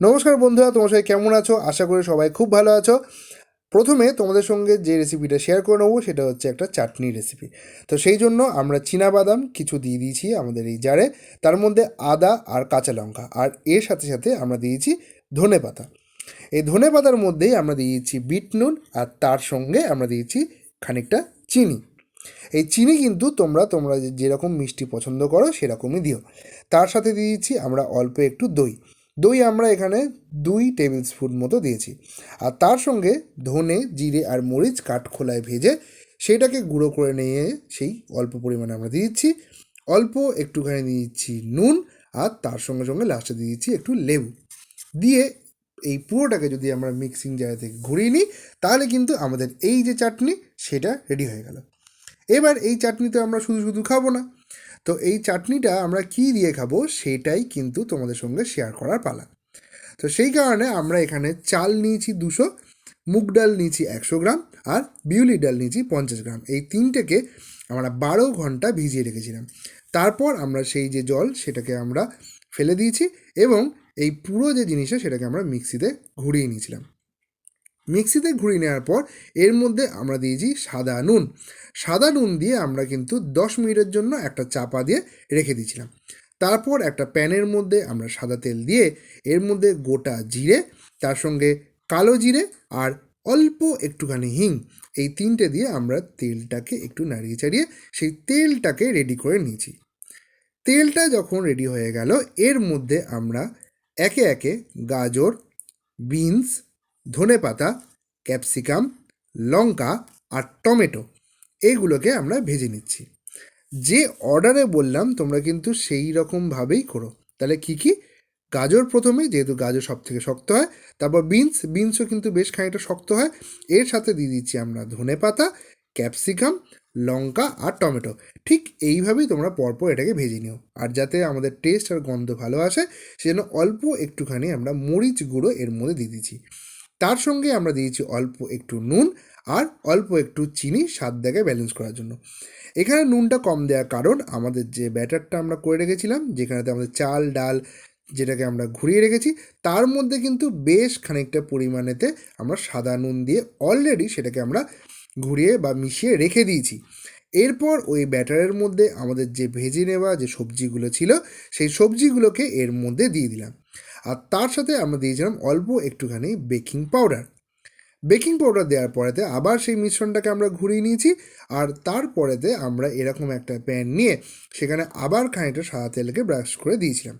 নমস্কার বন্ধুরা, তোমার সবাই কেমন আছো? আশা করি সবাই খুব ভালো আছো। প্রথমে তোমাদের সঙ্গে যে রেসিপিটা শেয়ার করে নেব, সেটা হচ্ছে একটা চাটনি রেসিপি তো সেই জন্য আমরা বাদাম কিছু দিয়ে দিয়েছি আমাদের এই জারে তার মধ্যে আদা আর কাঁচা লঙ্কা। আর এর সাথে সাথে আমরা দিয়েছি ধনে পাতা। এই ধনে পাতার মধ্যেই আমরা দিয়েছি বিট নুন আর তার সঙ্গে আমরা দিয়েছি খানিকটা চিনি। এই চিনি কিন্তু তোমরা তোমরা যেরকম মিষ্টি পছন্দ করো, সেরকমই দিও। তার সাথে দিয়েছি আমরা অল্প একটু দই। দই আমরা এখানে দুই টেবিল স্পুন মতো দিয়েছি। আর তার সঙ্গে ধনে, জিরে আর মরিচ কাঠখোলায় ভেজে সেটাকে গুঁড়ো করে নিয়ে সেই অল্প পরিমাণে আমরা দিয়ে দিচ্ছি। অল্প একটুখানি দিয়ে দিচ্ছি নুন আর তার সঙ্গে সঙ্গে লাস্টে দিয়ে দিচ্ছি একটু লেবু। দিয়ে এই পুরোটাকে যদি আমরা মিক্সিং জায়গা থেকে ঘুরিয়ে নিই, তাহলে কিন্তু আমাদের এই যে চাটনি, সেটা রেডি হয়ে গেল। এবার এই চাটনি তো আমরা শুধু শুধু খাব না। তো এই চাটনিটা আমরা কি দিয়ে খাব সেটাই কিন্তু তোমাদের সঙ্গে শেয়ার করার পালা। তো সেই কারণে আমরা এখানে চাল নিয়েছি দুশো, মুগ ডাল নিয়েছি একশো গ্রাম আর বিউলি ডাল নিয়েছি পঞ্চাশ গ্রাম। এই তিনটেকে আমরা বারো ঘণ্টা ভিজিয়ে রেখেছিলাম। তারপর আমরা সেই যে জল সেটাকে আমরা ফেলে দিয়েছি এবং এই পুরো যে জিনিসটা সেটাকে আমরা মিক্সিতে ঘুরিয়ে নিয়েছিলাম। মিক্সিতে ঘুরিয়ে নেওয়ার পর এর মধ্যে আমরা দিয়েছি সাদা নুন। সাদা নুন দিয়ে আমরা কিন্তু দশ মিনিটের জন্য একটা চাপা দিয়ে রেখে দিয়েছিলাম। তারপর একটা প্যানের মধ্যে আমরা সাদা তেল দিয়ে এর মধ্যে গোটা জিরে, তার সঙ্গে কালো জিরে আর অল্প একটুখানি হিং এই তিনটে দিয়ে আমরা তেলটাকে একটু নাড়িয়ে চাড়িয়ে সেই তেলটাকে রেডি করে নিয়েছি। তেলটা যখন রেডি হয়ে গেল, এর মধ্যে আমরা একে একে গাজর বিনস ধনে পাতা, ক্যাপসিকাম, লঙ্কা আর টমেটো, এইগুলোকে আমরা ভেজে নিচ্ছি। যে অর্ডারে বললাম, তোমরা কিন্তু সেই রকমভাবেই করো। তাহলে কি কি? গাজর প্রথমে, যেহেতু গাজর সব থেকে শক্ত হয়। তারপর বিনস, বিনসও কিন্তু বেশ খানিকটা শক্ত হয়। এর সাথে দিয়ে দিচ্ছি আমরা ধনে পাতা, ক্যাপসিকাম, লঙ্কা আর টমেটো। ঠিক এইভাবেই তোমরা পরপর এটাকে ভেজে নিও। আর যাতে আমাদের টেস্ট আর গন্ধ ভালো আসে, সেজন্য অল্প একটুখানি আমরা মরিচ গুঁড়ো এর মধ্যে দিয়ে দিচ্ছি। তার সঙ্গে আমরা দিয়েছি অল্প একটু নুন আর অল্প একটু চিনি স্বাদ স্বাদটাকে ব্যালেন্স করার জন্য। এখানে নুনটা কম দেওয়ার কারণ আমাদের যে ব্যাটারটা আমরা করে রেখেছিলাম, যেখানেতে আমাদের চাল, ডাল যেটাকে আমরা ঘুরিয়ে রেখেছি, তার মধ্যে কিন্তু বেশ খানিকটা পরিমাণেতে আমরা সাদা নুন দিয়ে অলরেডি সেটাকে আমরা ঘুরিয়ে বা মিশিয়ে রেখে দিয়েছি। এরপর ওই ব্যাটারের মধ্যে আমাদের যে ভেজে নেওয়া যে সবজিগুলো ছিল, সেই সবজিগুলোকে এর মধ্যে দিয়ে দিলাম। তার সাথে আমরা দিয়েছিলাম অল্প একটুখানি বেকিং পাউডার। বেকিং পাউডার দেওয়ার পরেতে আবার সেই মিশ্রণটাকে আমরা ঘুরিয়ে নিয়েছি আর তারপরেতে আমরা এরকম একটা প্যান নিয়ে সেখানে আবার খানিকটা সাদা তেলকে ব্রাশ করে দিয়েছিলাম।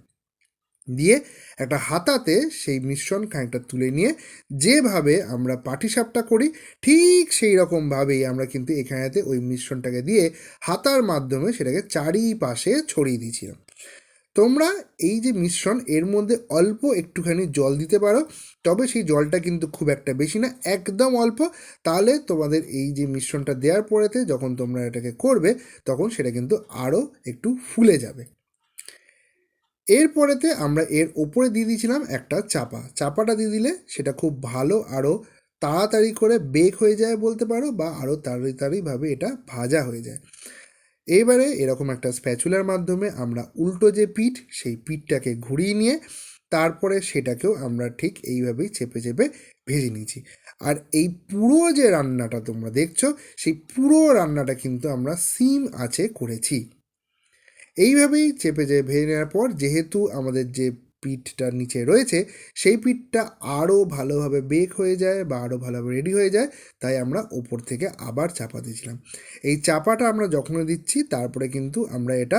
দিয়ে একটা হাতাতে সেই মিশ্রণ খানিকটা তুলে নিয়ে যেভাবে আমরা পাটিসাপটা করি ঠিক সেই রকমভাবেই আমরা কিন্তু এখানেতে ওই মিশ্রণটাকে দিয়ে হাতার মাধ্যমে সেটাকে চারিপাশে ছড়িয়ে দিয়েছিলাম। তোমরা এই যে মিশ্রণ, এর মধ্যে অল্প একটুখানি জল দিতে পারো। তবে সেই জলটা কিন্তু খুব একটা বেশি না, একদম অল্প। তাহলে তোমাদের এই যে মিশ্রণটা দেওয়ার পরেতে যখন তোমরা এটাকে করবে, তখন সেটা কিন্তু আরও একটু ফুলে যাবে। এরপরেতে আমরা এর ওপরে দিয়ে দিয়েছিলাম একটা চাপা। চাপাটা দিয়ে দিলে সেটা খুব ভালো আরও তাড়াতাড়ি করে বেক হয়ে যায় বলতে পারো, বা আরও তাড়াতাড়িভাবে এটা ভাজা হয়ে যায়। এইবারে এরকম একটা স্প্যাচুলার মাধ্যমে আমরা উল্টো যে পিঠ, সেই পিঠটাকে ঘুরিয়ে নিয়ে তারপরে সেটাকেও আমরা ঠিক এইভাবেই চেপে চেপে ভেজে নিয়েছি। আর এই পুরো যে রান্নাটা তোমরা দেখছ, সেই পুরো রান্নাটা কিন্তু আমরা সিম আছে করেছি। এইভাবেই চেপে চেপে ভেজে নেওয়ার পর, যেহেতু আমাদের যে পিঠটা নিচে রয়েছে, সেই পিঠটা আরও ভালোভাবে বেক হয়ে যায় বা আরও ভালোভাবে রেডি হয়ে যায়, তাই আমরা ওপর থেকে আবার চাপা দিয়েছিলাম। এই চাপাটা আমরা যখনই দিচ্ছি, তারপরে কিন্তু আমরা এটা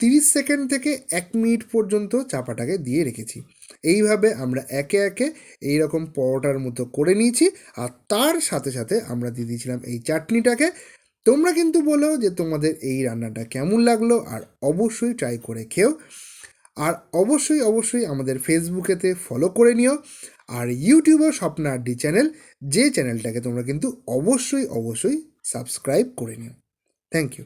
তিরিশ সেকেন্ড থেকে এক মিনিট পর্যন্ত চাপাটাকে দিয়ে রেখেছি। এইভাবে আমরা একে একে এই রকম পরোটার মতো করে নিয়েছি আর তার সাথে সাথে আমরা দিয়ে দিয়েছিলাম এই চাটনিটাকে। তোমরা কিন্তু বলো যে তোমাদের এই রান্নাটা কেমন লাগল আর অবশ্যই ট্রাই করে খেও। আর অবশ্যই অবশ্যই আমাদের ফেসবুকেতে ফলো করে নিও। আর ইউটিউবেও স্বপ্ন আড্ডি চ্যানেল যে চ্যানেলটাকে তোমরা কিন্তু অবশ্যই অবশ্যই সাবস্ক্রাইব করে নিও। Thank you